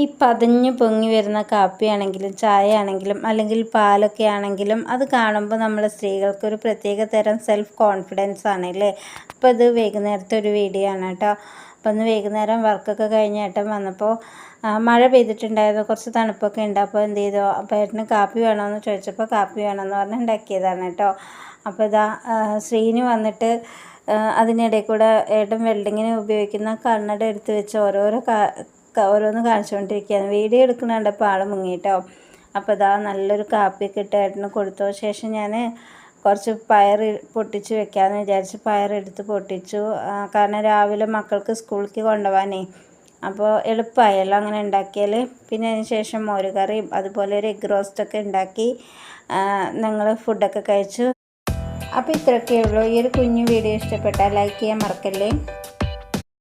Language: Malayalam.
ഈ പതഞ്ഞു പൊങ്ങി വരുന്ന കാപ്പിയാണെങ്കിലും ചായ ആണെങ്കിലും അല്ലെങ്കിൽ പാലൊക്കെ ആണെങ്കിലും അത് കാണുമ്പോൾ നമ്മൾ സ്ത്രീകൾക്ക് ഒരു പ്രത്യേക തരം സെൽഫ് കോൺഫിഡൻസ് ആണ് അല്ലേ? അപ്പോൾ ഇത് വൈകുന്നേരത്തെ ഒരു വീഡിയോ ആണ് കേട്ടോ. അപ്പോൾ ഇന്ന് വൈകുന്നേരം വർക്കൊക്കെ കഴിഞ്ഞ ഏട്ടൻ വന്നപ്പോൾ മഴ പെയ്തിട്ടുണ്ടായിരുന്നു. കുറച്ച് തണുപ്പൊക്കെ ഉണ്ട്. അപ്പോൾ എന്ത് ചെയ്തു? അപ്പോൾ ഏട്ടന് കാപ്പി വേണമെന്ന് ചോദിച്ചപ്പോൾ കാപ്പി വേണമെന്ന് പറഞ്ഞ് ഉണ്ടാക്കിയതാണ് കേട്ടോ. അപ്പോൾ ഇതാ ശ്രീന് വന്നിട്ട് അതിനിടയിൽ കൂടെ ഏട്ടൻ വെൽഡിങ്ങിന് ഉപയോഗിക്കുന്ന കണ്ണട എടുത്ത് വെച്ച് ഓരോരോ ഓരോന്ന് കാണിച്ചുകൊണ്ടിരിക്കുകയാണ് വീഡിയോ എടുക്കണ കണ്ടപ്പോൾ ആൾ മുങ്ങിട്ടോ. അപ്പോൾ ഇതാ നല്ലൊരു കാപ്പി ഇട്ട് ഏട്ടന് ശേഷം ഞാൻ കുറച്ച് പയർ പൊട്ടിച്ച് വെക്കാമെന്ന് വിചാരിച്ച് പയർ എടുത്ത് പൊട്ടിച്ചു. കാരണം രാവിലെ മക്കൾക്ക് സ്കൂളിലേക്ക് കൊണ്ടുപോകാനേ. അപ്പോൾ എളുപ്പമായല്ലോ അങ്ങനെ ഉണ്ടാക്കിയാൽ പിന്നെ അതിന് ശേഷം മോരുകറിയും അതുപോലെ ഒരു എഗ് റോസ്റ്റൊക്കെ ഉണ്ടാക്കി. ഞങ്ങൾ ഫുഡൊക്കെ കഴിച്ചു. അപ്പോൾ ഇത്രയൊക്കെ ഉള്ളൂ. ഈ ഒരു കുഞ്ഞു വീഡിയോ ഇഷ്ടപ്പെട്ടാൽ ലൈക്ക് ചെയ്യാൻ മറക്കല്ലേ?